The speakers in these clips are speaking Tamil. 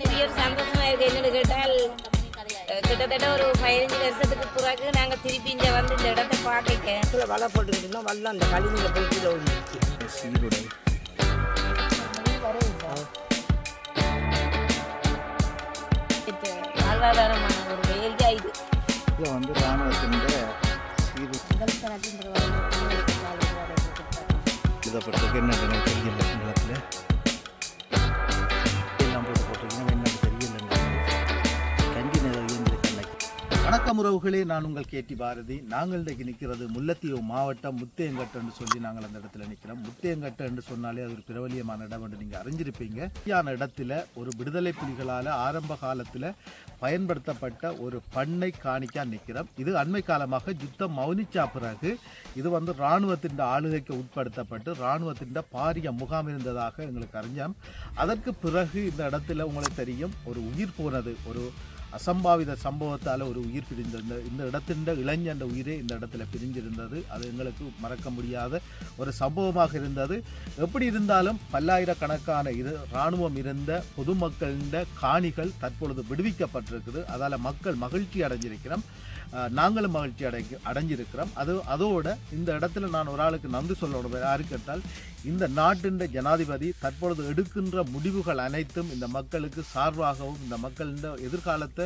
பெரிய ஒரு சந்தோஷமா இருக்கு என்னன்னு கேட்டால் கிட்டத்தட்ட ஒரு பதினஞ்சு வருஷத்துக்கு பிறகு நாங்க திருப்பி இங்க வந்து இந்த இடத்தை பார்க்க இடத்துல வலை போட்டுக்கிட்டு இருந்தோம் வல்ல அந்த கழிவுல போய் கீழே விழுந்துச்சு சீருடை வாழ்வாதாரமான ஒரு ஏரியா இது இதில் வந்து என்ன தெரியல வணக்கம் உறவுகளே நான் உங்கள் கேட்டி பாரதி. நாங்கள் இன்றைக்கு நிற்கிறது முல்லத்தீவு மாவட்டம் முத்தேங்கட்டுன்னு சொல்லி நாங்கள் அந்த இடத்துல நிற்கிறோம் முத்தையங்கட்டு சொன்னாலே அது ஒரு பிரபலியமான இடம் என்று நீங்கள் அறிஞ்சிருப்பீங்க. சரியான இடத்துல ஒரு விடுதலை புலிகளால் ஆரம்ப காலத்தில் பயன்படுத்தப்பட்ட ஒரு பண்ணை காணிக்கா நிற்கிறோம் இது அண்மை காலமாக யுத்தம் மௌனிச்சா பிறகு இது வந்து இராணுவத்தின் ஆளுகைக்கு உட்படுத்தப்பட்டு இராணுவத்தின் பாரிய முகாம் இருந்ததாக எங்களுக்கு அறிஞ்சோம் அதற்கு பிறகு இந்த இடத்துல உங்களுக்கு தெரியும் ஒரு உயிர் போனது ஒரு அசம்பாவித சம்பவத்தால் ஒரு உயிர் பிரிந்திருந்த இந்த இடத்தின் இளைஞன்ற உயிரே இந்த இடத்துல பிரிஞ்சிருந்தது. அது எங்களுக்கு மறக்க முடியாத ஒரு சம்பவமாக இருந்தது. எப்படி இருந்தாலும் பல்லாயிரக்கணக்கான இது இராணுவம் இருந்த பொதுமக்களின் காணிகள் தற்பொழுது விடுவிக்கப்பட்டிருக்குது. அதால் மக்கள் மகிழ்ச்சி அடைஞ்சிருக்கிறோம். நாங்களும் மகிழ்ச்சி அடை அடைஞ்சிருக்கிறோம். அது அதோட இந்த இடத்துல நான் ஒரு ஆளுக்கு நன்றி சொல்லணும் யாரு கேட்டால் இந்த நாட்டின் ஜனாதிபதி தற்பொழுது எடுக்கின்ற முடிவுகள் அனைத்தும் இந்த மக்களுக்கு சார்பாகவும் இந்த மக்களின் எதிர்காலத்தை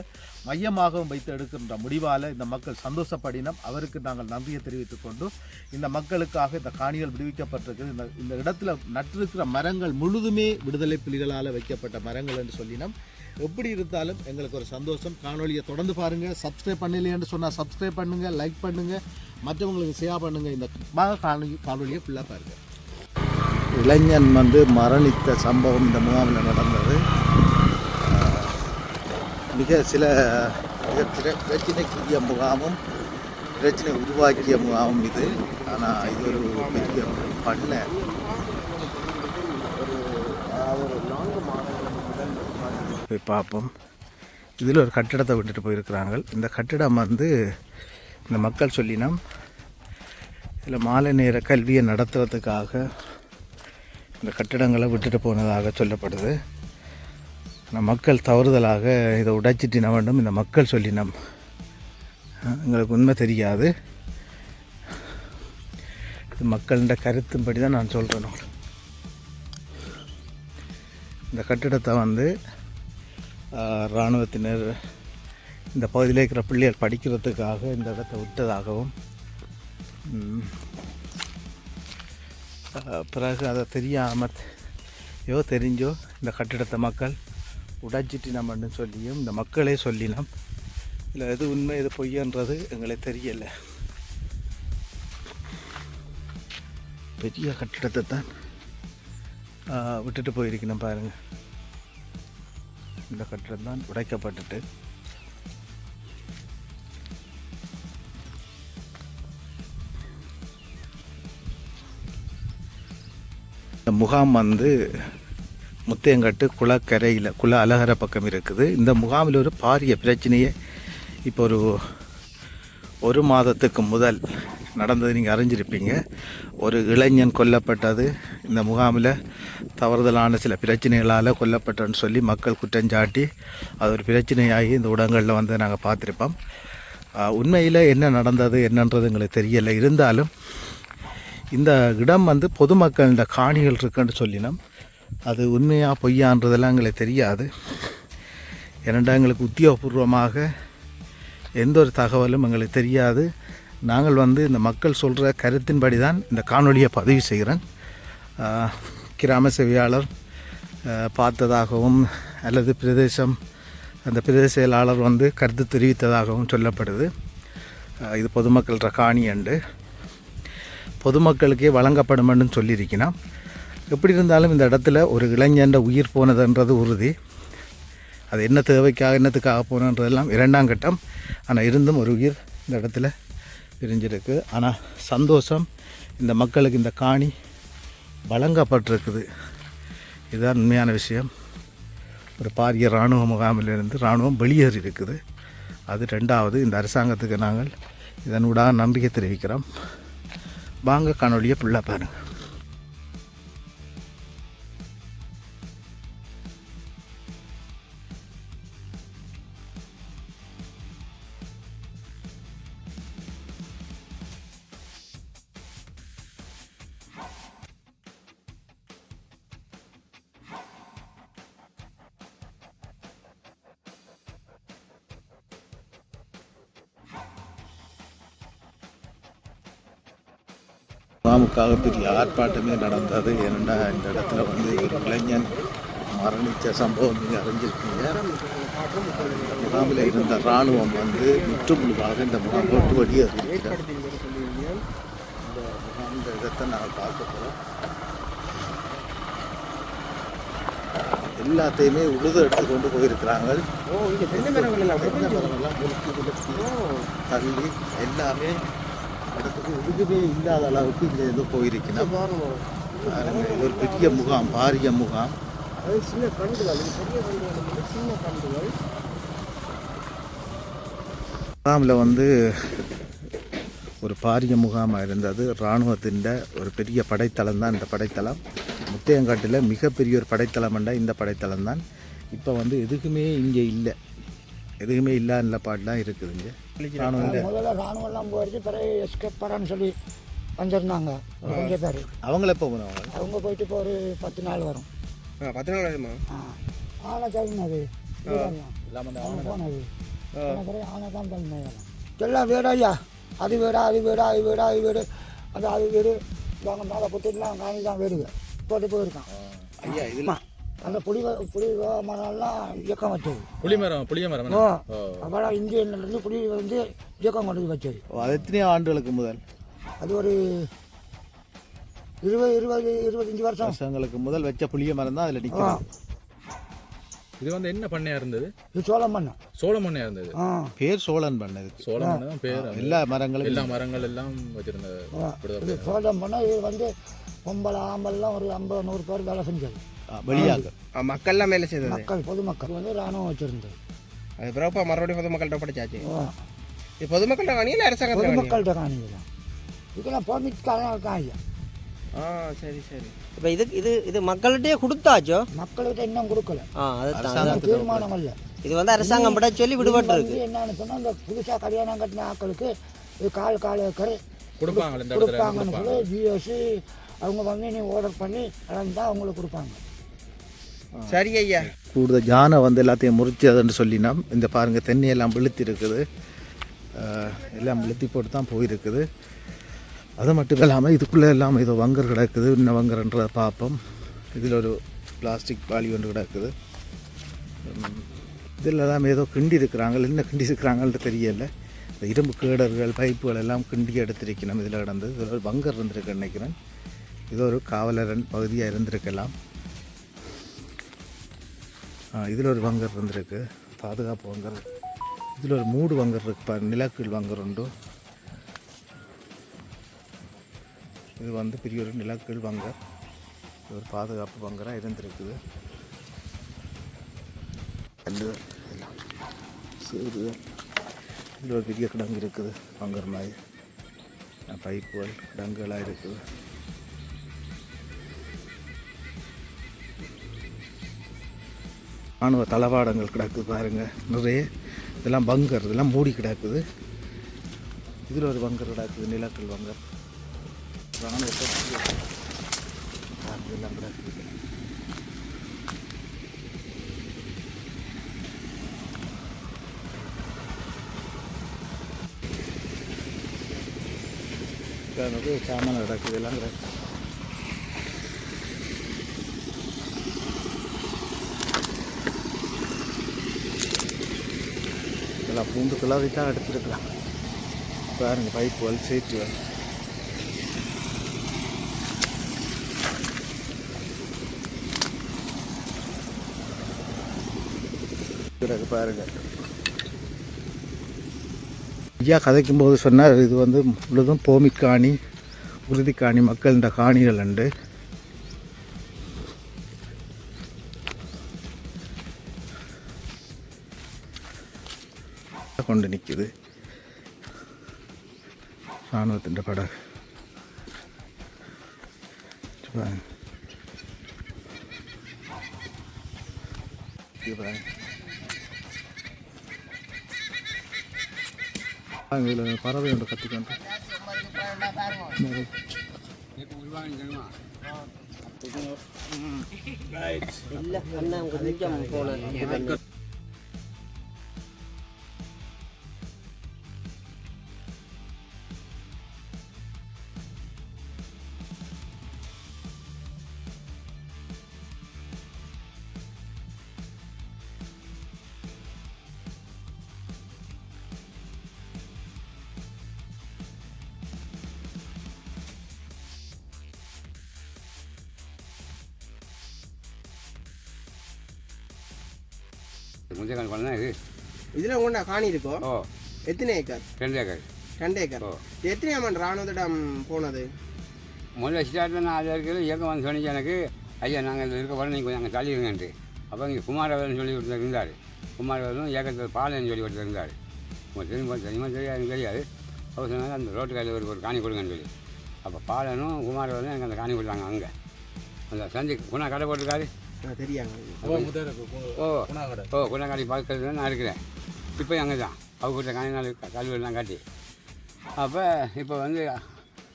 மையமாகவும் வைத்து எடுக்கின்ற முடிவால் இந்த மக்கள் சந்தோஷப்படினம் அவருக்கு நாங்கள் நன்றியை தெரிவித்துக் கொண்டு இந்த மக்களுக்காக இந்த காணிகள் விடுவிக்கப்பட்டிருக்கிறது. இந்த இந்த இடத்துல நட்டிருக்கிற மரங்கள் முழுதுமே விடுதலை புலிகளால் வைக்கப்பட்ட மரங்கள் என்று சொல்லினோம். எப்படி இருந்தாலும் எங்களுக்கு ஒரு சந்தோஷம். காணொலியை தொடர்ந்து பாருங்கள் சப்ஸ்கிரைப் பண்ணலையேன்னு சொன்னால் சப்ஸ்கிரைப் பண்ணுங்கள் லைக் பண்ணுங்கள் மற்றவங்களுக்கு ஷேர் பண்ணுங்கள் இந்த வாங்க காணொலி காணொலியை ஃபுல்லாக பாருங்கள் இளைஞன் வந்து மரணித்த சம்பவம் இந்த முகாமில் நடந்தது. மிக சில மிக பிர- பிரச்சனைக்குரிய முகாமும் பிரச்சனை உருவாக்கிய முகாமும் இது. ஆனால் இது ஒரு பெரிய பண்ணை. போய் பார்ப்போம். இதில் ஒரு கட்டிடத்தை விட்டுட்டு போயிருக்கிறாங்க இந்த கட்டிடம் வந்து இந்த மக்கள் சொல்லினம் இதில் மாலை நேர கல்வியை நடத்துறதுக்காக இந்த கட்டிடங்களை விட்டுட்டு போனதாக சொல்லப்படுது. ஆனால் மக்கள் தவறுதலாக இதை உடைச்சிட்டின வேண்டும்? இந்த மக்கள் சொல்லினம் எங்களுக்கு உண்மை தெரியாது. இது மக்களின் கருத்தும்படி தான் நான் சொல்கிறேன் இந்த கட்டிடத்தை வந்து இராணுவத்தினர் இந்த பகுதியில் இருக்கிற பிள்ளைகள் படிக்கிறதுக்காக இந்த இடத்தை விட்டதாகவும் பிறகு அதை தெரியாமல் யோ தெரிஞ்சோ இந்த கட்டிடத்தை மக்கள் உடைச்சிட்டு நம்மன்னு சொல்லியும் இந்த மக்களே சொல்லினோம். இல்லை எது உண்மை எது பொய்யன்றது எங்களுக்கு தெரியலை. பெரிய கட்டிடத்தை தான் விட்டுட்டு போயிருக்கணும் பாருங்கள் இந்த கட்டிடம் தான் உடைக்கப்பட்டுட்டு. இந்த முகாம் வந்து முத்தையங்கட்டு குளக்கரையில் குள அலகர பக்கம் இருக்குது. இந்த முகாமில் ஒரு பாரிய பிரச்சனையே இப்போ ஒரு ஒரு மாதத்துக்கு முதல் நடந்தது நீங்கள் அறிஞ்சிருப்பீங்க. ஒரு இளைஞன் கொல்லப்பட்டது. இந்த முகாமில் தவறுதலான சில பிரச்சனைகளால் கொல்லப்பட்டன்னு சொல்லி மக்கள் குற்றஞ்சாட்டி அது ஒரு பிரச்சனையாகி இந்த ஊடகங்களில் வந்து நாங்கள் பார்த்துருப்போம். உண்மையில் என்ன நடந்தது என்னன்றது எங்களுக்கு தெரியலை. இருந்தாலும் இந்த இடம் வந்து பொதுமக்களின் காணிகள் இருக்குன்னு சொல்லினோம். அது உண்மையாக பொய்யான்றதெல்லாம் எங்களுக்கு தெரியாது. ஏனென்றால் எங்களுக்கு உத்தியோகபூர்வமாக எந்த ஒரு தகவலும் எங்களுக்கு தெரியாது. நாங்கள் வந்து இந்த மக்கள் சொல்கிற கருத்தின்படி தான் இந்த காணொலியை பதிவு செய்கிறேன். கிராம சேவையாளர் பார்த்ததாகவும் அல்லது பிரதேசம் அந்த பிரதேச செயலாளர் வந்து கருத்து தெரிவித்ததாகவும் சொல்லப்படுது. இது பொதுமக்கள்கிற காணி அண்டு பொதுமக்களுக்கே வழங்கப்படுமென்னு சொல்லியிருக்கணும் எப்படி இருந்தாலும் இந்த இடத்துல ஒரு இளைஞன்ற உயிர் போனதுன்றது உறுதி. அது என்ன தேவைக்காக என்னத்துக்காக போனன்றதெல்லாம் இரண்டாம் கட்டம். ஆனால் இருந்தும் ஒரு உயிர் இந்த இடத்துல பிரிஞ்சிருக்கு ஆனால் சந்தோஷம் இந்த மக்களுக்கு இந்த காணி வழங்கப்பட்டிருக்குது. இதுதான் உண்மையான விஷயம். ஒரு பாரிய இராணுவ முகாமிலிருந்து இராணுவம் வெளியேறி இருக்குது அது ரெண்டாவது இந்த அரசாங்கத்துக்கு நாங்கள் இதனூடாக நம்பிக்கை தெரிவிக்கிறோம். வாங்க காணொலியை ஃபுல்லாக பாருங்கள் பெரிய ஆர்ப்பாட்டமே நடந்தது. ஏனெண்டா இந்த இடத்துல வந்து ஒரு இளைஞன் மரணித்த சம்பவம் நீங்கள் அறிஞ்சிருக்கீங்க முகாமில் இருந்த இராணுவம் வந்து முற்றுமுழுதாக இந்த முகாம் போட்டு வெளியேறியிருக்கிறார் இந்த இடத்தை நாங்கள் பார்க்க போகிறோம் எல்லாத்தையுமே உழுது எடுத்து கொண்டு போயிருக்கிறாங்க. தள்ளி எல்லாமே உழுகவே இல்லாத அளவுக்கு இங்கே ஏதோ போயிருக்கணும் இது ஒரு பெரிய முகாம் பாரிய முகாம். முகாமில் வந்து ஒரு பாரிய முகாமாக இருந்தது. இராணுவத்தின் ஒரு பெரிய படைத்தளம் தான் இந்த படைத்தளம். முத்தையங்காட்டில் மிகப்பெரிய ஒரு படைத்தளம் என்ற இந்த படைத்தளம் தான். இப்போ வந்து எதுக்குமே இங்கே இல்லை. எதுக்குமே இல்லாத பாட்டுலாம் இருக்குதுங்க. முதல்ல ராணுவம்லாம் போயிடுச்சு பிறகு எஸ்கேப் பரான்னு சொல்லி வந்திருந்தாங்க. கொஞ்சம் பேர்? அவங்கள எப்போ போனவங்க அவங்க? போயிட்டு இப்போ ஒரு பத்து நாள் வரும். பத்து நாள் ஆகுமா ஆ. ஆனை அது அவங்க போனது. போன பிறகு ஆனை தான் வரும் எல்லாம் வீடு ஐயா? அது வீடா அது வீடா அது வீடா அது வீடு. அந்த அது வீடு. வாங்க மேலே போட்டுலாம் காணி தான் வீடுங்க போட்டு போயிருக்கான். ஐயா இதில் அந்த புலி வ- புலி மரம்லாம் இயக்கம் வச்சது. புளிமரம் புளிய மரம் ஓ. அப்புறம் இந்தியன்லேருந்து புலி வந்து இயக்கம் கொண்டு வச்சது. அது எத்தனையோ ஆண்டுகளுக்கு முதல்? அது ஒரு இருபது இருபது இருபத்தஞ்சி வருஷம். வருஷங்களுக்கு முதல் வச்ச புளிய மரம் தான் அதில் நிற்கும் இது வந்து என்ன பண்ணையா இருந்தது? இது சோளம் பண்ணோம் சோள பண்ணையா இருந்தது? பேர் சோழன் பண்ணது சோள பண்ணை தான் பேர். எல்லா மரங்களும் எல்லா மரங்கள் எல்லாம் வச்சிருந்த ஆ. இது சோளம் பண்ணால் இது வந்து பொம்பளை ஆம்பல்லாம் ஒரு ஐம்பது நூறு பேர் வேலை செஞ்சது. வெளியாக மக்கள்லாம் மேலே செய்தது. மக்கள் பொதுமக்கள் வந்து ராணுவம் வச்சுருந்தது. அது பிறப்பா மறுபடியும் பொதுமக்கள்கிட்ட படிச்சாச்சு. இது பொதுமக்கள்கிட்ட அரசாங்கத்தில் வாங்கி பொதுமக்கள்கிட்ட காணிக்கலாம் இதெல்லாம் இருக்கான் ஐயா ஆ சரி சரி. இப்போ இது இது இது மக்கள்கிட்டயே கொடுத்தாச்சோ? மக்கள்கிட்ட இன்னும் கொடுக்கல. ஆ அதுதான் தீர்மானம் இல்லை இது வந்து அரசாங்கம் பட சொல்லி விடுபட்டு இருக்கு. என்னன்னு சொன்னால் இந்த புதுசாக கல்யாணம் கட்டின ஆட்களுக்கு இது கால் கால் ஏக்கர் கொடுப்பாங்க கொடுப்பாங்கன்னு கொடுப்பாங்க சொல்லி ஜிஎஸ்சி அவங்க வந்து நீ ஆர்டர் பண்ணி தான் அவங்களுக்கு கொடுப்பாங்க. சரி ஐயா. கூடுதல் ஜானை வந்து எல்லாத்தையும் முறிச்சதுன்னு சொல்லினோம் இந்த பாருங்கள் தென்னையெல்லாம் வெளுத்தி இருக்குது எல்லாம் வெளுத்தி போட்டு தான் போயிருக்குது. அது மட்டும் இல்லாமல் இதுக்குள்ளே எல்லாம் ஏதோ வங்கர் கிடக்குது இன்னும் வங்கர்ன்றதை பார்ப்போம். இதில் ஒரு பிளாஸ்டிக் பாலி ஒன்று கிடக்குது. இதில் எல்லாம் ஏதோ கிண்டி இருக்கிறாங்க என்ன கிண்டி இருக்கிறாங்கன்னு தெரியல. இந்த இரும்பு கேடர்கள் பைப்புகள் எல்லாம் கிண்டி எடுத்திருக்கணும் இதில் கிடந்து. இதில் ஒரு வங்கர் இருந்திருக்கு நினைக்கிறேன். இது ஒரு காவலரன் பகுதியாக இருந்திருக்கலாம். இதில் ஒரு வங்கர் இருந்திருக்கு. பாதுகாப்பு வங்கர். இதில் ஒரு மூடு வங்கர் இருக்கு பாரு நிலக்கீழ் வங்கர் உண்டு. இது வந்து பெரிய ஒரு நிலக்கீழ் பங்கர். இது ஒரு பாதுகாப்பு பங்கராக இருந்திருக்குது. கல்லுகள் எல்லாம் இதில் ஒரு பெரிய கிடங்கு இருக்குது பங்கர் மாதிரி. பைப்புகள் கிடங்குகளாக இருக்குது. ராணுவ தளவாடங்கள் கிடக்குது பாருங்கள் நிறைய இதெல்லாம் பங்கர் இதெல்லாம் மூடி கிடக்குது. இதில் ஒரு பங்கர் கிடக்குது நிலக்கல் பங்கர். ராணுவ பாருங்க, இதெல்லாம் கிடக்குது கிடக்குது எல்லாம் கிடக்குது இதெல்லாம் பூண்டு கிளறி தான் எடுத்துருக்கலாம் பாருங்க பைப்புகள் சேற்றுகள் பிறகு பாருங்கள் ஐயா கதைக்கும்போது சொன்னார் இது வந்து முழுதும் பூமி காணி உறுதி காணி மக்கள் இந்த காணிகள் உண்டு கொண்டு நிற்குது இராணுவத்தின் படகு பாருங்க. இதில் பறவை ஒன்று கற்றுக்கொண்டு இல்லை அண்ணா கொஞ்சம் போனேன் இதுல உங்கள்ட்ட காணி இருக்கோ ஓ. எத்தனை ஏக்கர்? ரெண்டு ஏக்கர். ரெண்டு ஏக்கர். எத்தனை ஆமாம் ராணுவத்திடம் போனது? முதல்ல ஸ்டார்ட்டில் நான் அதில் இருக்கிறது இயக்கம் வந்து சொன்னிச்சு எனக்கு. ஐயா நாங்கள் இதில் இருக்க போகிறோம் நீங்கள் கொஞ்சம் தள்ளிடுங்கன்ட்டு அப்போ இங்கே குமாரவேலன் சொல்லி ஒருத்தர் இருந்தார். குமாரவேலன் இயக்கத்தில் பாலன் சொல்லி ஒருத்தர் இருந்தார். உங்களுக்கு தெரியுமா தெரியுமா தெரியாது எனக்கு தெரியாது. அவர் சொன்னாங்க அந்த ரோட்டு கையில் ஒரு ஒரு காணி கொடுங்கன்னு சொல்லி. அப்போ பாலனும் குமாரவேலனும் எனக்கு அந்த காணி கொடுத்தாங்க அங்கே. அந்த சந்தி குணா கடை போட்டிருக்காரு. தெரியாங்க ஓ. ஓ ஓ குணக்காடி பார்க்கறது நான் இருக்கிறேன். இப்போ அங்கே தான்? அவங்ககிட்ட காணி நாள் கல்வெல்லாம் காட்டி. அப்போ இப்போ வந்து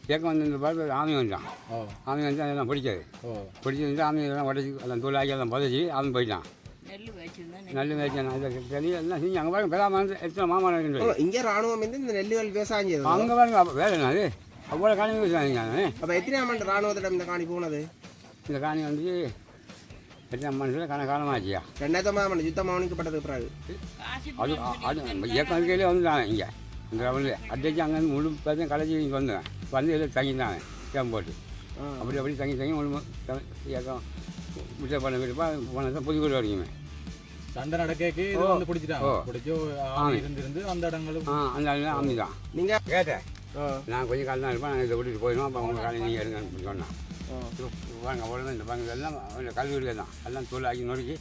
இயக்கம் வந்து இந்த பார்த்து ஆமி வந்தான் ஓ. ஆமி வந்து அதெல்லாம் பிடிக்காது ஓ. பிடிச்சிருந்து ஆமி எல்லாம் உடச்சி எல்லாம் தூளாக்கி எல்லாம் புதைச்சி ஆமி போயிட்டான். நெல் மேய்ச்சான் இதை தெரியல எல்லாம் செஞ்சு அங்கே பாருங்க பெரிய மருந்து எத்தனை இருக்குன்னு இங்க ராணுவம் வந்து இந்த நெல்லுகள் விவசாயம் செய்யுது அங்கே பாருங்க அப்போ வேலை என்ன அது? அவ்வளோ காணி விவசாயம் நான் அப்ப எத்தனை ஆமாம் ராணுவத்திடம் இந்த காணி போனது? இந்த காணி வந்து எத்தனை மனுஷன் கண காலமாச்சியா? ரெண்டாயிரத்தி ஒன்பதாம் யுத்தம் கவனிக்கப்பட்டதுக்கு பிறகு. அது அது இயக்கம் இருக்கையிலே வந்துட்டாங்க இங்கே. இந்த லெவலில் அடிச்சு அங்கேருந்து முழு பேர்த்தையும் கலைச்சி இங்கே வந்தேன் வந்து எல்லாம் தங்கிட்டாங்க கேம் போட்டு. அப்படி அப்படி தங்கி தங்கி முழு இயக்கம் முட்டை பண்ண விருப்பா போனதான் புதுக்கோடு வரைக்குமே. சண்டை நடக்கக்கு இது. வந்து பிடிச்சிட்டாங்க. ஓ. பிடிச்சி ஆமி. ஆமி இருந்து அந்த இடங்களும் ஆ அந்த ஆளு ஆமி தான் நீங்க? கேட்டேன். நான் கொஞ்சம் காலம் தான் இருப்பேன். நான் இதை விட்டுட்டு போயிடும் அப்போ அவங்க காலையில் நீங்கள் எடுங்கன்னு சொன்னான். ஆ. வாங்க உடனே இந்த பாங்க எல்லாம் வீடுகள் தான். எல்லாம் தூளாக்கி நொறுக்கி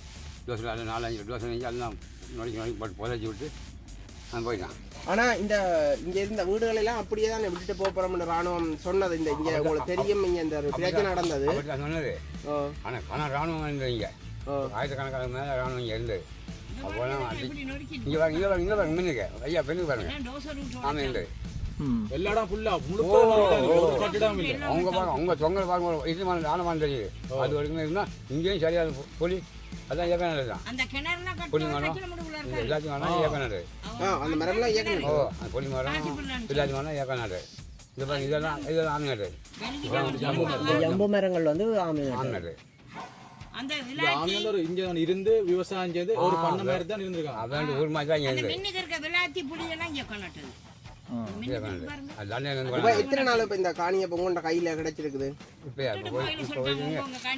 தோசை எல்லாம் நாலஞ்சு தோசை நெஞ்சு எல்லாம் நொறுக்கி நொறுக்கி போட்டு புதைச்சி விட்டு நான் போயிட்டான். ஆனா இந்த இங்க இருந்த வீடுகள் எல்லாம் அப்படியே தான் விட்டுட்டு போக போறோம்னு ராணுவம் சொன்னது. இந்த இங்க உங்களுக்கு தெரியும் இங்க இந்த ஒரு பிரச்சனை நடந்தது. சொன்னது. ஓ, ஆனால் ஆனால் ராணுவம் இருந்தது இங்கே. ஓ. ஆயிரக்கணக்கான மேலே ராணுவம் இங்கே இருந்தது. அப்போலாம் இங்கே பாருங்க இங்கே பாருங்க இங்கே பாருங்க மின்னுக்கு ஐயா பெண்ணுக்கு பாருங்க. ஆமாம் இருந்தது எல்லா இடம் ஃபுல்லா முழுக்க ஓ. ஒரு கட்டிடம் இல்லை. அவங்க பாருங்க அவங்க தொங்கல் பாருங்க இது மாதிரி ஆனமான் தெரியுது. அது வரைக்கும் இருந்தால் இங்கேயும் சரியான புலி. அதான் இயக்கம் தான். புலி கட்டி மரம். அந்த மரம்லாம் ஓ அந்த புலி மரம். எல்லாத்தையும் வேணா இயக்கம் நடு இது பாருங்க இதெல்லாம் இதெல்லாம் ஆமி நடு ஜம்பு மரங்கள். வந்து ஆமை ஆமி நடு அந்த இந்த ஆமி வந்து ஒரு இங்க இருந்து விவசாயம் செய்து ஒரு பண்ண மாதிரி தான் இருந்திருக்காங்க. அதான் ஊர் மாதிரி தான் இருக்க அது எத்தனை நாள் இப்ப இந்த காணியை இப்ப கையில கிடைச்சிருக்குது? இப்போ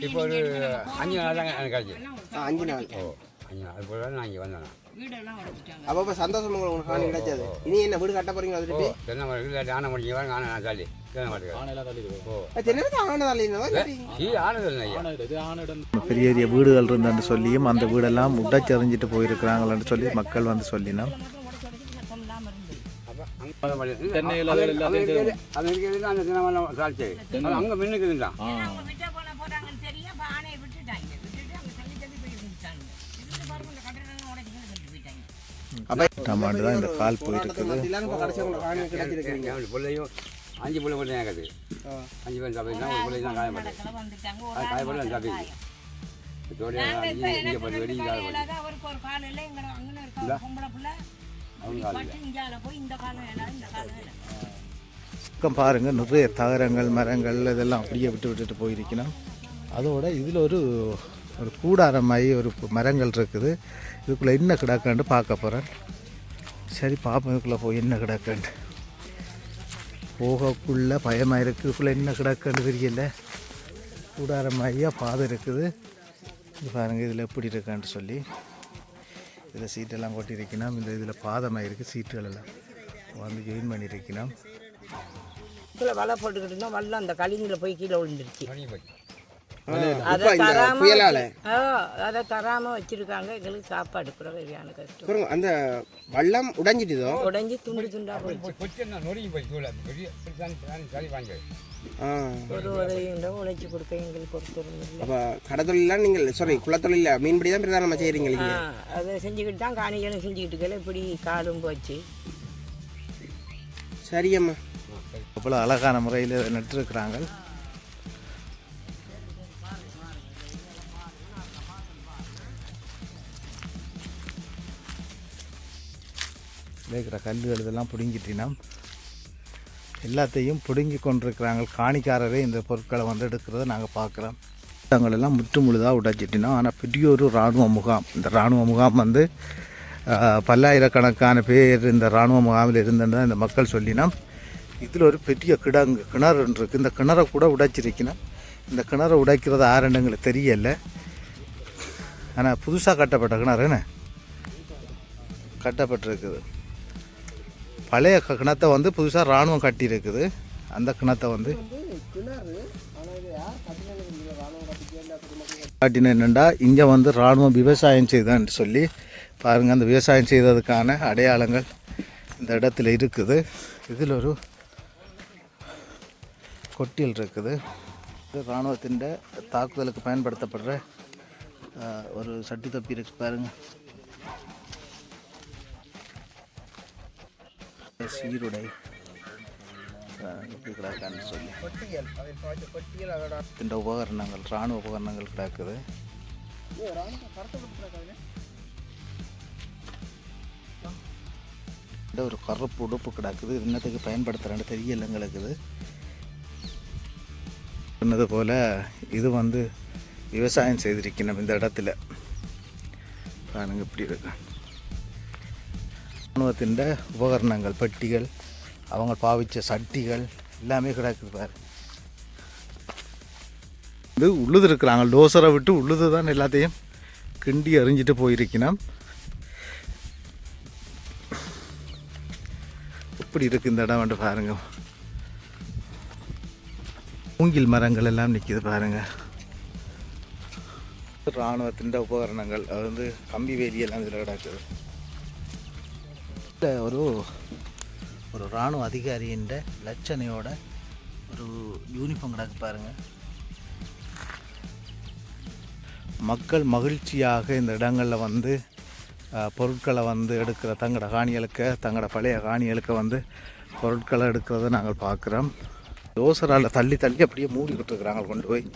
இப்போ ஒரு அஞ்சு நாள் தான் எனக்கு கிடச்சி ஆ, அஞ்சு நாள். ஓ அஞ்சு நாள். அது போல நான் இங்கே வந்தேன் அப்ப இப்ப சந்தோஷம் உங்களுக்கு காணி கிடைச்சது. இனி என்ன வீடு கட்ட போறீங்களா ஓ திருப்பி தென்னை மரம் ஆனை முடிஞ்சு வாங்க ஆனை நான் தள்ளி. பெரிய பெரிய வீடுகள் இருந்தன்னு சொல்லியும் அந்த வீடெல்லாம் உடைச்செறிஞ்சிட்டு போயிருக்கிறாங்களன்னு சொல்லி மக்கள் வந்து சொல்லினோம். அங்கே தென்னையில அது இருக்கிறது அந்த தென்னை மரம் சாட்சி அது அங்கே போயிட்டாங்க. டமாண்டு தான் இந்த கால் போயிருக்குது. பிள்ளையும் அஞ்சு பிள்ளை பிள்ளை எனக்கு அஞ்சு பேர் தான் ஒரு பிள்ளை தான் காயப்பட்டது அது காயப்பட்டு காயம். இதோட இங்கே எனக்கு பட்டு வெடி பக்கம் பாருங்கள் நிறைய தகரங்கள் மரங்கள் இதெல்லாம் அப்படியே விட்டு விட்டுட்டு போயிருக்கணும். அதோட இதில் ஒரு ஒரு கூடாரம் மாதிரி ஒரு மரங்கள் இருக்குது. இதுக்குள்ளே என்ன கிடக்குன்னு பார்க்க போகிறேன் சரி பார்ப்போம் இதுக்குள்ளே போய் என்ன கிடக்குன்னு. போகக்குள்ளே பயமாக இருக்குது இதுக்குள்ளே என்ன கிடக்குன்னு தெரியல. கூடாரம் மாதிரியாக பாதை இருக்குது. இது பாருங்கள் இதில் எப்படி இருக்கான்னு சொல்லி. இதில் சீட்டெல்லாம் கொட்டியிருக்கணும். இந்த இதில் பாதமாக இருக்குது. சீட்டுகள் எல்லாம் வந்து ஜாயின் பண்ணியிருக்கணும். இதில் வலை போட்டுக்கிட்டு இருந்தோம். வல்ல அந்த கலிங்கில் போய் கீழே விழுந்துருச்சு. புயலால. ஆ அதை தராம வச்சிருக்காங்க. எங்களுக்கு சாப்பாடு பிரகரியான கஷ்டம். பாருங்க, அந்த வள்ளம் உடைஞ்சிட்டுதோ? உடஞ்சி துண்டு துண்டா போயிடுச்சு. ஒரு உதவியும் உழைச்சி கொடுக்க எங்களுக்கு அப்ப கடத்தொழிலாம் நீங்கள் சாரி குளத்தொழில மீன்பிடி தான் பிரதானமா செய்றீங்க ஆ நீங்க அதை செஞ்சுக்கிட்டு தான் காணிகளும் செஞ்சுக்கிட்டு இருக்கல இப்படி காலும் போச்சு. சரியம்மா. அவ்வளோ அழகான முறையில் நட்டுருக்குறாங்க. இருக்கிற கல்லுகள் இதெல்லாம் பிடுங்கிட்டினா எல்லாத்தையும் பிடுங்கி கொண்டிருக்கிறாங்க. காணிக்காரரே இந்த பொருட்களை வந்து எடுக்கிறத நாங்கள் பார்க்குறோம். எல்லாம் முற்று முழுதாக உடைச்சிட்டினோம். ஆனால் பெரிய ஒரு இராணுவ முகாம். இந்த இராணுவ முகாம் வந்து பல்லாயிரக்கணக்கான பேர் இந்த இராணுவ முகாமில் இருந்தேன்னு இந்த மக்கள் சொல்லினோம். இதில் ஒரு பெரிய கிடங்கு கிணறுன்னு இருக்குது இந்த கிணறை கூட உடைச்சிருக்கணும். இந்த கிணறை உடைக்கிறது ஆரண்டங்களுக்கு தெரியல. ஆனால் புதுசாக கட்டப்பட்ட கிணறு என்ன? கட்டப்பட்டிருக்குது. பழைய கிணத்தை வந்து புதுசாக இராணுவம் கட்டியிருக்குது. அந்த கிணத்தை வந்து கிணறு காட்டின என்னென்னா இங்கே வந்து இராணுவம் விவசாயம் செய்தான்னு சொல்லி பாருங்கள் அந்த விவசாயம் செய்ததுக்கான அடையாளங்கள் இந்த இடத்துல இருக்குது. இதில் ஒரு கொட்டியல் இருக்குது. இது இராணுவத்தின் தாக்குதலுக்கு பயன்படுத்தப்படுற ஒரு சட்டி தொப்பி இருக்கு பாருங்கள் சீருடை எப்படி கிடக்கான்னு சொல்லி. இந்த உபகரணங்கள் இராணுவ உபகரணங்கள் கிடக்குது. இந்த ஒரு கருப்பு உடுப்பு கிடக்குது. இன்னத்துக்கு என்னத்துக்கு பயன்படுத்துகிறேன்னு தெரியல எங்களுக்கு சொன்னது போல் இது வந்து விவசாயம் செய்திருக்கணும் இந்த இடத்துல. பாருங்க இப்படி இருக்கு. இராணுவத்தின் உபகரணங்கள் பெட்டிகள் அவங்க பாவிச்ச சட்டிகள் எல்லாமே கிடக்குது இது உழுது இருக்கிறாங்க. டோசரை விட்டு உழுது தான் எல்லாத்தையும் கிண்டி அறிஞ்சிட்டு போயிருக்கணும் எப்படி இருக்கு இந்த இடம் வந்து பாருங்க. மூங்கில் மரங்கள் எல்லாம் நிற்கிது பாருங்க. இராணுவத்தின் உபகரணங்கள் அது வந்து கம்பி வேலி எல்லாம் இதில் கிடக்குது. இதுல ஒரு ஒரு இராணுவ அதிகாரியின் லட்சணையோட ஒரு யூனிஃபார்ம் கிடக்கு பாருங்கள் மக்கள் மகிழ்ச்சியாக இந்த இடங்களில் வந்து பொருட்களை வந்து எடுக்கிற தங்களோட காணிகளுக்கு தங்களோட பழைய காணிகளுக்கு வந்து பொருட்களை எடுக்கிறத நாங்கள் பார்க்குறோம். தோசரால் தள்ளி தள்ளி அப்படியே மூடிக்கிட்டு இருக்கிறாங்க கொண்டு போய்.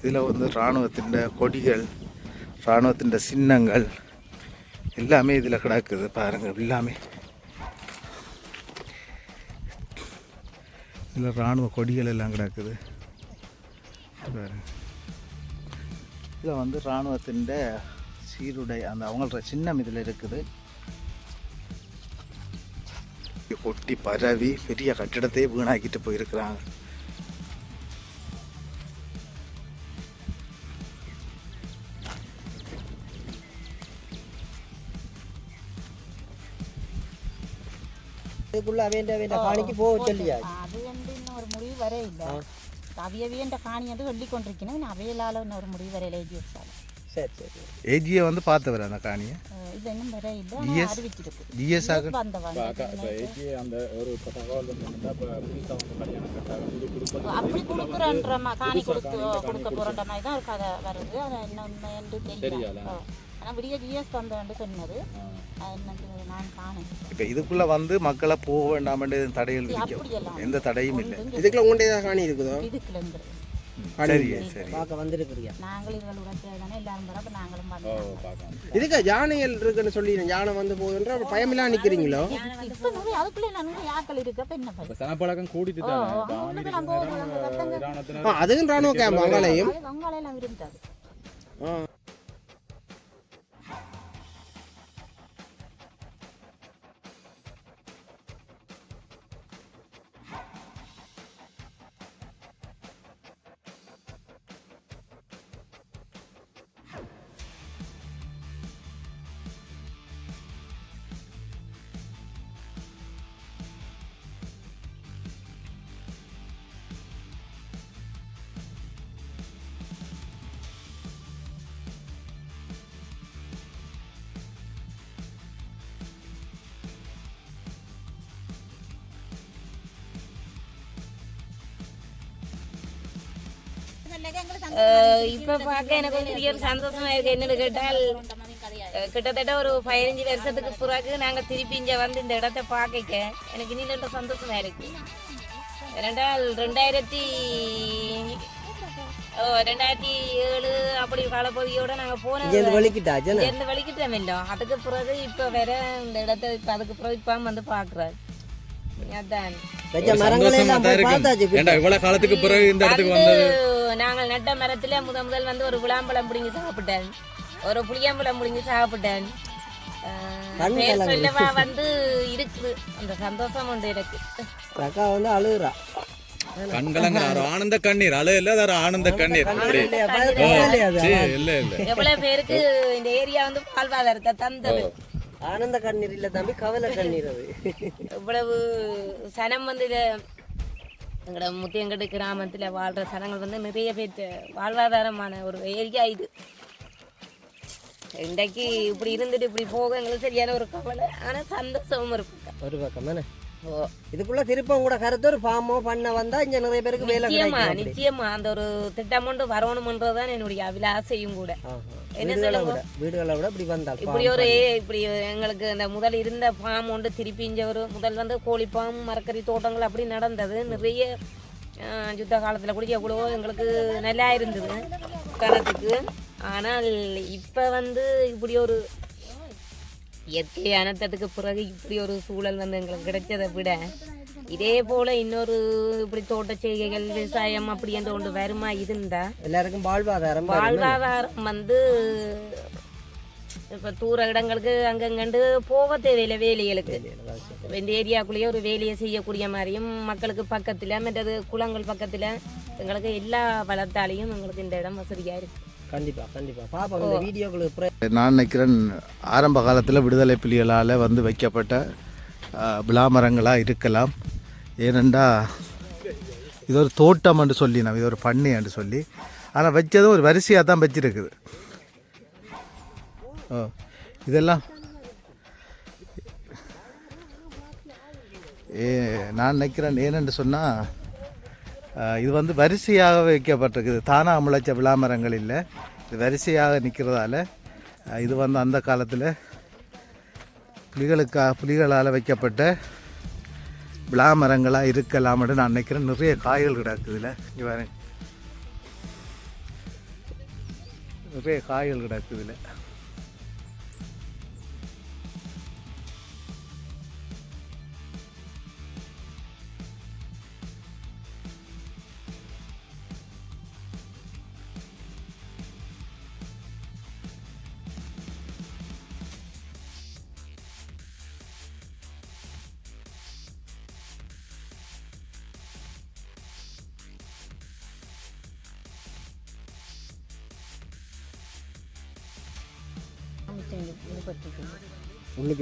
இதில் வந்து இராணுவத்தின் கொடிகள் இராணுவத்தின் சின்னங்கள் எல்லாமே இதில் கிடக்குது பாருங்கள் எல்லாமே. இதில் இராணுவ கொடிகள் எல்லாம் கிடக்குது. பாருங்க. இதில் வந்து இராணுவத்தின் சீருடை அந்த அவங்களோட சின்னம் இதில் இருக்குது. ஒட்டி பரவி பெரிய கட்டிடத்தையே வீணாக்கிட்டு போயிருக்கிறாங்க. இதுக்குள்ள அவன் அவன் காணிக்கு போக சொல்லியா? அது வந்து இன்னும் ஒரு முடிவு வர இல்லை. அவியவே என்ற காணி வந்து வெள்ளி கொண்டிருக்கணும். அவையலால் இன்னும் ஒரு முடிவு வரையில எழுதி வச்சாலும். சரி சரி ஏஜியை வந்து பார்த்தவர் அந்த காணியை? இது இன்னும் வர இல்லை? அறிவிச்சிருக்கு. ஜிஎஸ் ஆக வந்தவங்க இப்போ ஏஜி அந்த ஒரு தகவல் அப்படி கொடுக்குறன்ற காணி கொடுத்து கொடுக்க போறன்ற மாதிரி தான் ஒரு கதை வருது. அது என்ன உண்மைன்னு தெரியல ஆனால் விடிய ஜிஎஸ் இப்போ இதுக்குள்ளே வந்து மக்களை போக வேண்டாம்னு எதுவும் தடைகள் விதிக்கும். எந்த தடையும் இல்லை. இதுக்குள்ள உண்டே ஏதாவது காணி இருக்குதோ? இதுக்கு யானைகள் இருக்குன்னு சொல்லி யானை வந்து போகுதுன்ற அப்ப பயமில்லாம் நிக்கிறீங்களோ? நிறைய அதுக்குள்ளே நிறைய ஆக்கள் இருக்கு. இப்போ பார்க்க எனக்கு ஒரு பெரிய ஒரு சந்தோஷமா இருக்கு என்னன்னு கேட்டால் கிட்டத்தட்ட ஒரு பதினஞ்சு வருஷத்துக்கு பிறகு நாங்கள் திருப்பி இங்கே வந்து இந்த இடத்த பார்க்க எனக்கு இன்னும் சந்தோஷமா இருக்கு ஏனென்றால் ரெண்டாயிரத்தி ஓ ரெண்டாயிரத்தி ஏழு அப்படி காலப்பகுதியோட நாங்கள் போன இங்கேருந்து வலிக்கிட்டாச்சு இருந்து வலிக்கிட்டோம் இல்லை அதுக்கு பிறகு இப்போ வேற இந்த இடத்த இப்போ அதுக்கு பிறகு இப்போ வந்து பார்க்குறாரு அதான் இவ்வளவு காலத்துக்கு பிறகு இந்த இடத்துக்கு வந்தது வந்து நாங்கள் நட்ட மரத்துல முத முதல் வந்து ஒரு விளாம்பழம் பிடிங்கி சாப்பிட்டேன். ஒரு புளியாம்பழம் பிடிங்கி சாப்பிட்டேன். பேர். சொல்லவா வந்து இருக்குது. அந்த சந்தோஷம் உண்டு எனக்கு. அக்கா வந்து அழுகுறா. ஆனந்த கண்ணீர். அழு இல்ல அது ஆனந்த கண்ணீர். இல்ல இல்ல. எவ்வளவு பேருக்கு இந்த ஏரியா வந்து வாழ்வாதாரத்தை தந்தது. ஆனந்த கண்ணீர் இல்ல தம்பி கவலை கண்ணீர் அது. இவ்வளவு சனம் வந்து இத எங்களோட முத்தியங்கட்டு கிராமத்தில் வாழ்கிற சனங்கள் வந்து நிறைய பேர் வாழ்வாதாரமான ஒரு ஏரியா இது. இன்றைக்கு இப்படி இருந்துட்டு இப்படி போக எங்களுக்கு சரியான ஒரு கவலை ஆனால் சந்தோஷமும் இருக்கும் ஒரு பக்கம் தானே? இதுக்குள்ள திருப்பம் கூட கருத்து ஒரு ஃபார்மோ பண்ண வந்தா இங்க நிறைய பேருக்கு வேலை நிச்சயமா. நிச்சயமா அந்த ஒரு திட்டம் ஒன்று வரணுமன்றதுதான் என்னுடைய அபிலாசையும் கூட. என்ன சொல்லுங்க? விட வீடுகளை விட இப்படி வந்தால் இப்படி ஒரு இப்படி எங்களுக்கு இந்த முதல் இருந்த ஃபார்ம் ஒன்று திருப்பி இங்க ஒரு முதல் வந்து கோழி ஃபார்ம் மரக்கறி தோட்டங்கள் அப்படி நடந்தது நிறைய யுத்த காலத்தில் கூட எவ்வளவோ எங்களுக்கு நல்லா இருந்தது கணத்துக்கு ஆனால் இப்போ வந்து இப்படி ஒரு இயற்கை அனர்த்தத்துக்கு பிறகு இப்படி ஒரு சூழல் வந்து எங்களுக்கு கிடைச்சதை விட இதே போல இன்னொரு இப்படி தோட்ட செய்கைகள் விவசாயம் அப்படி என்ற ஒன்று வருமா இருந்தா எல்லாருக்கும் வாழ்வாதாரம். வாழ்வாதாரம் வந்து இப்போ தூர இடங்களுக்கு அங்கங்கண்டு போக தேவையில்லை வேலைகளுக்கு இந்த ஏரியாக்குள்ளேயே ஒரு வேலையை செய்யக்கூடிய மாதிரியும் மக்களுக்கு பக்கத்தில் மற்றது குளங்கள் பக்கத்தில் எங்களுக்கு எல்லா வளர்த்தாலையும் எங்களுக்கு இந்த இடம் வசதியாக இருக்கு கண்டிப்பா கண்டிப்பா. பாப்போம் இந்த வீடியோக்களுக்கு நான் நினைக்கிறேன் ஆரம்ப காலத்தில் விடுதலை புலிகளால் வந்து வைக்கப்பட்ட விளாமரங்களாக இருக்கலாம். ஏனெண்டா இது ஒரு தோட்டம் என்று சொல்லி நம்ம இது ஒரு பண்ணை என்று சொல்லி. ஆனால் வச்சதும் ஒரு வரிசையாக தான் வச்சிருக்குது. ஓ இதெல்லாம். ஏ நான் நினைக்கிறேன் ஏனென்று சொன்னால் இது வந்து வரிசையாக வைக்கப்பட்டிருக்குது. தானாக முளைச்ச விளாமரங்கள் இல்லை. இது வரிசையாக நிற்கிறதால இது வந்து அந்த காலத்தில் புலிகளுக்காக புலிகளால் வைக்கப்பட்ட விளாமரங்களாக இருக்கலாம்னு நான் நினைக்கிறேன். நிறைய காய்கள் கிடக்குதுல இங்க நிறைய காய்கள் கிடக்குதுல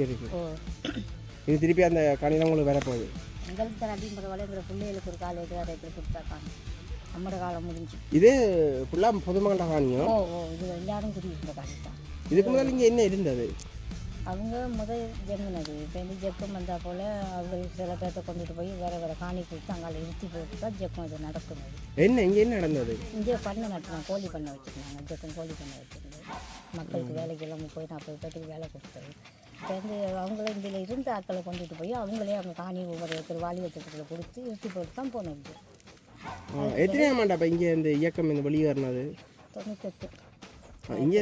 இருக்கு. இது திருப்பி அந்த கணிதம் உங்களுக்கு வரப்போகுது எங்களுக்கு தான் அப்படின்ற எங்களை பிள்ளைகளுக்கு ஒரு காலேஜ் வேறு கொடுத்தாக்காங்க. நம்மளோட காலம் முடிஞ்சு. இது ஃபுல்லாக பொதுமகண்ட காணியும் ஓ ஓ இது எல்லாரும் குடியிருந்த தான் இதுக்கு முதல்ல இங்கே என்ன இருந்தது? அவங்க முதல் ஜென்மனது இப்போ வந்து ஜெக்கம் வந்தால் போல் அவங்க சில பேர்த்த கொண்டுட்டு போய் வேறு வேறு காணி கொடுத்து அங்கே இருத்தி போட்டு தான் ஜெக்கம் இது நடக்குது. என்ன இங்கே என்ன நடந்தது? இங்கே பண்ணை நட்டுனாங்க கோழி பண்ணை வச்சுருந்தாங்க. ஜெக்கம் கோழி பண்ணை வச்சுருந்து மக்களுக்கு வேலைக்கு எல்லாம் முப்பது நாற்பது பேர்த்துக்கு வேலை கொடுத்தது. இப்போ வந்து அவங்களே இதில் இருந்த ஆட்களை கொண்டுட்டு போய் அவங்களே அவங்க காணி ஒவ்வொரு ஒருத்தர் வாலி வச்சத்தில் கொடுத்து இருத்தி போட்டு தான் போனது. ஆ, எத்தனை ஆமாண்டா இப்போ இங்கே இந்த இயக்கம் இந்த வெளியேறினது? தொண்ணூத்தெட்டு. இங்கே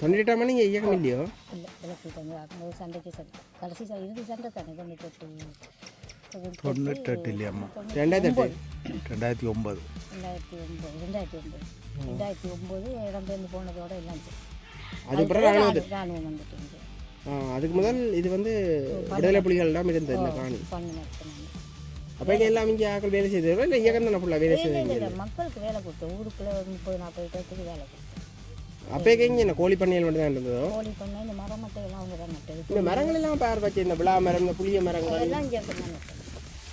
தொண்ணூற்றெட்டாம் மணி இங்கே இயக்கம் இல்லையோ? இல்லை விளக்கிட்டாங்க அவங்க சண்டைக்கு சண்டை. கடைசி ச- இறுதி சண்டை தானே தொண்ணூத்தெட்டு. தொண்ணூற்றெட்டு இல்லையம்மா. ரெண்டாயிரத்தி எட்டு. ரெண்டாயிரத்தி ஒம்பது. ரெண்டாயிரத்தி ஒம்பது ரெண்டாயிரத்தி ஒம்பது. ரெண்டாயிரத்தி ஒம்பது இடம்பெயர்ந்து போனதோட எல்லாம் சரி. அதுக்கு பிறகு ராணுவம் வந்துட்டு அதுக்கு முதல் இது வந்து விடுதலை புலிகளிடம் இருந்தது இந்த காணி. அப்போ இங்கே எல்லாம் இங்கே ஆக்கள் வேலை செய்தவர்கள் இல்லை? இயக்கம் தானே ஃபுல்லாக வேலை இல்லை மக்களுக்கு வேலை கொடுத்தோம். ஊருக்குள்ளே ஒரு முப்பது நாற்பது பேர்த்துக்கு வேலை கொடுத்தோம். அப்போ இங்கே என்ன கோழி பண்ணையில் மட்டும் தான் இருந்ததோ? கோழி பண்ணை இந்த மரம் மட்டை எல்லாம் அவங்க தான் நட்டது. இந்த மரங்கள் எல்லாம் பேர் வச்சு இந்த விழா மரம் இந்த புளிய மரங்கள். அதெல்லாம் இங்கே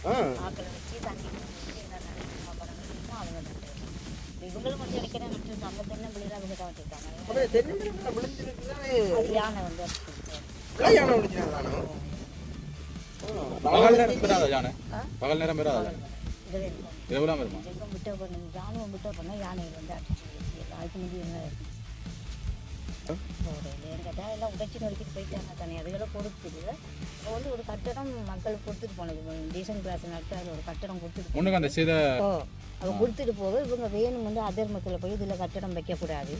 ஆ. ஆக்களை வச்சு தண்ணி கொடுத்து எல்லாம் நிறைய மரங்கள் எல்லாம் அவங்க நட்டது இவங்களும் கொஞ்சம் இடைக்கிற நட்டு அந்த தென்னை பிள்ளைலாம் அவங்க தான் வச்சுருக்காங்க. அப்போ தென்னை மரங்கள் விழுந்துருக்குதானே யானை வந்து. விளையாட முடிஞ்சாங்க பகல் நேரம் பெறாதா யானை. பகல் நேரம் பெறாதா யானை. இரவுலாம் வருமா எங்கும் விட்ட பண்ண. ராணுவம் விட்ட பண்ண யானைகள் வந்து அடிச்சு அதுக்கு முந்தைய என்ன? கேட்டால் எல்லாம் உடைச்சி நொறுக்கிட்டு போயிட்டாங்க தானே. அதுகளை கொடுத்துது இப்போ வந்து ஒரு கட்டடம் மக்களுக்கு கொடுத்துட்டு போனது. டீசன்ட் கிளாஸ் நடத்த அது ஒரு கட்டடம் கொடுத்துட்டு. முன்னுக்கு அந்த செய்த அவங்க கொடுத்துட்டு போக இவங்க வேணும் வந்து அதர்மத்தில் போய் இதில் கட்டடம் வைக்கக்கூடாது.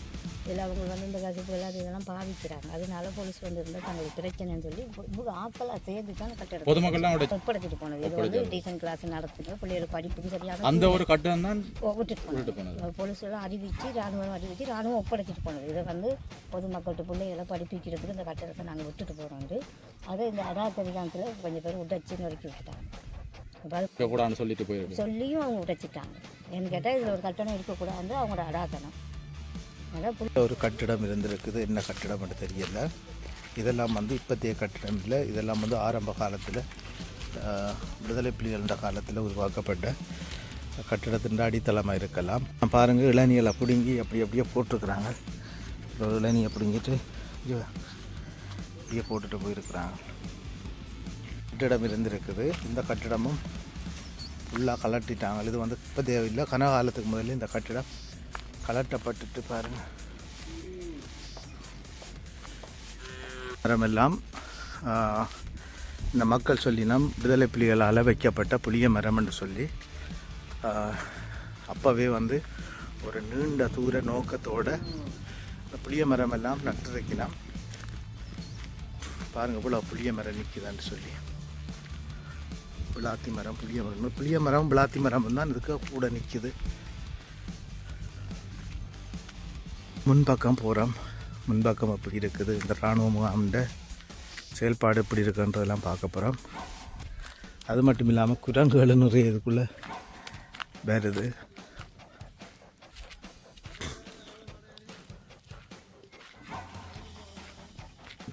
இதில் அவங்க வந்து இந்த கசிப்பு அது இதெல்லாம் பாவிக்கிறாங்க. அதனால போலீஸ் வந்து இருந்தால் தங்களுக்கு பிரச்சனைன்னு சொல்லி இவங்க ஆக்களாக சேர்ந்து தான் கட்டடம் பொதுமக்கள்லாம் ஒப்படைச்சிட்டு போனது. இது வந்து டீசன்ட் கிளாஸ் நடத்துங்க பிள்ளைகளுக்கு படிப்புக்கு சரியாக அந்த ஒரு கட்டம் தான் விட்டுட்டு போனது. போலீஸ் எல்லாம் அறிவிச்சு ராணுவம் அறிவிச்சு ராணுவம் ஒப்படைச்சிட்டு போனது. இதை வந்து பொதுமக்கள்கிட்ட பிள்ளைகளை படிப்பிக்கிறதுக்கு இந்த கட்டடத்தை நாங்கள் விட்டுட்டு போகிறோம் அதை இந்த அடாத்தரிகாலத்தில் கொஞ்சம் பேர் உடைச்சு நொறுக்கி விட்டுட்டாங்க அப்ப அது கூடாதுன்னு சொல்லிட்டு போயிருக்கு சொல்லியும் அவங்க உடைச்சிட்டாங்க. ஏன்னு கேட்டால் இதில் ஒரு கட்டணம் இருக்கக்கூடாது அவங்களோட அடாத்தனம் ஒரு கட்டிடம் இருந்திருக்குது. என்ன கட்டிடம் தெரியல. இதெல்லாம் வந்து இப்போத்தைய கட்டிடம் இல்லை. இதெல்லாம் வந்து ஆரம்ப காலத்தில் விடுதலை புலிகள காலத்தில் உருவாக்கப்பட்ட கட்டிடத்தின் அடித்தளமாக இருக்கலாம். பாருங்கள் இளநியலை பிடுங்கி அப்படி அப்படியே போட்டிருக்கிறாங்க. ஒரு இளநியை பிடுங்கிட்டு இங்க அப்படியே போட்டுட்டு போயிருக்கிறாங்க. கட்டிடம் இருந்திருக்குது. இந்த கட்டிடமும் ஃபுல்லாக கலட்டிட்டாங்க இது வந்து இப்போ தேவையில்லை. கனகாலத்துக்கு முதல்ல இந்த கட்டிடம் கலட்டப்பட்டுட்டு பாருங்கள் மரமெல்லாம் இந்த மக்கள் சொல்லினம் விடுதலை புலிகளால் வைக்கப்பட்ட புளிய மரம் என்று சொல்லி அப்போவே வந்து ஒரு நீண்ட தூர நோக்கத்தோட இந்த புளிய மரம் எல்லாம் நட்டுருக்கலாம் பாருங்கள் இவ்வளோ புளிய மரம் நிற்குதான்னு சொல்லி. விளாத்தி மரம் புளிய மரம். புளிய மரம் விளாத்தி மரம் தான் இதுக்கு கூட நிற்கிது முன்பக்கம் போகிறோம் முன்பக்கம் எப்படி இருக்குது? இந்த இராணுவ முகாம்ட செயல்பாடு எப்படி இருக்குன்றதெல்லாம் பார்க்க போகிறோம் அது மட்டும் இல்லாமல் குரங்குகள் நிறைய இதுக்குள்ளே வருது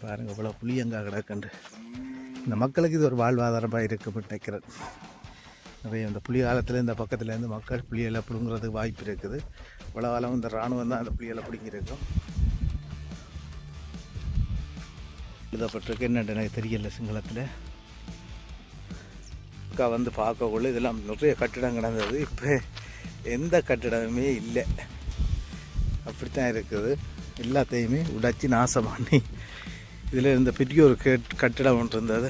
பாருங்கள் இவ்வளோ புளியங்கா கிடக்குண்டு. இந்த மக்களுக்கு இது ஒரு வாழ்வாதாரமாக இருக்குன்னு நினைக்கிறேன். நிறைய இந்த புலி காலத்தில் இந்த பக்கத்துலேருந்து மக்கள் புளியலை பிடுங்குறதுக்கு வாய்ப்பு இருக்குது. இவ்வளோ காலம் இந்த இராணுவம் தான் அந்த புளியலை பிடுங்கியிருக்கும். எழுதப்பட்டிருக்கு. என்னென்னு எனக்கு தெரியல சிங்களத்தில். அக்கா வந்து பார்க்கக்குள்ள இதெல்லாம் நிறைய கட்டிடம் கிடந்தது. இப்போ எந்த கட்டிடமுமே இல்லை. அப்படித்தான் இருக்குது. எல்லாத்தையுமே உடைச்சி நாசம் பண்ணி இதில் இருந்த பெரிய ஒரு கட் கட்டிடம் ஒன்று இருந்தது.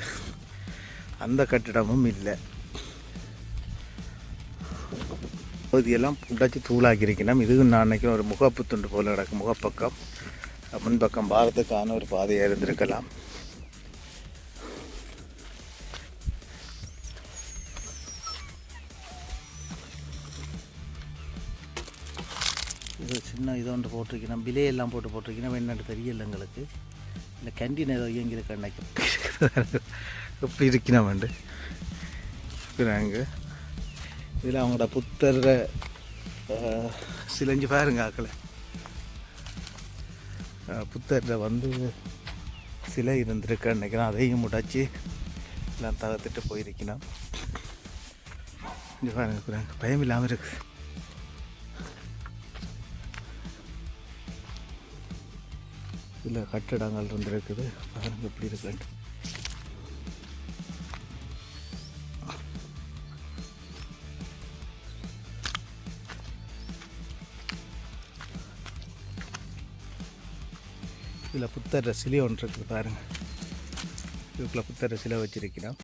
அந்த கட்டிடமும் இல்லை. பகுதியெல்லாம் உடைச்சி தூளாக்கியிருக்கணும் இதுவும் நான் நினைக்கிறேன் ஒரு முகப்பு துண்டு போல் நடக்கும். முகப்பக்கம் முன்பக்கம் பாரத்துக்கான ஒரு பாதையாக இருந்திருக்கலாம். இது சின்ன இதை ஒன்று போட்டிருக்கணும் விலையெல்லாம் போட்டு போட்டிருக்கணும் என்னென்னு தெரியல எங்களுக்கு. இந்த கேண்டீன் ஏதோ இயங்கியிருக்க அன்னைக்கு. எப்படி இருக்கணும் வேண்டு இருக்கிறாங்க இதில் அவங்களோட புத்தர் சிலஞ்சு பாருங்க ஆக்களை. புத்தரில் வந்து சிலை இருந்திருக்க நினைக்கிறேன் அதையும் முடாச்சி எல்லாம் தகர்த்துட்டு போயிருக்கணும் இங்கே பாருங்க பயம் இல்லாமல் இருக்குது நல்ல கட்டடங்கள் இருந்திருக்குது பாருங்கள் எப்படி இருக்குன்ட்டு இதில் புத்தர் சிலை ஒன்று இருக்குது பாருங்கள் இதுக்குள்ளே புத்தர் சிலை வச்சிருக்கிறோம்.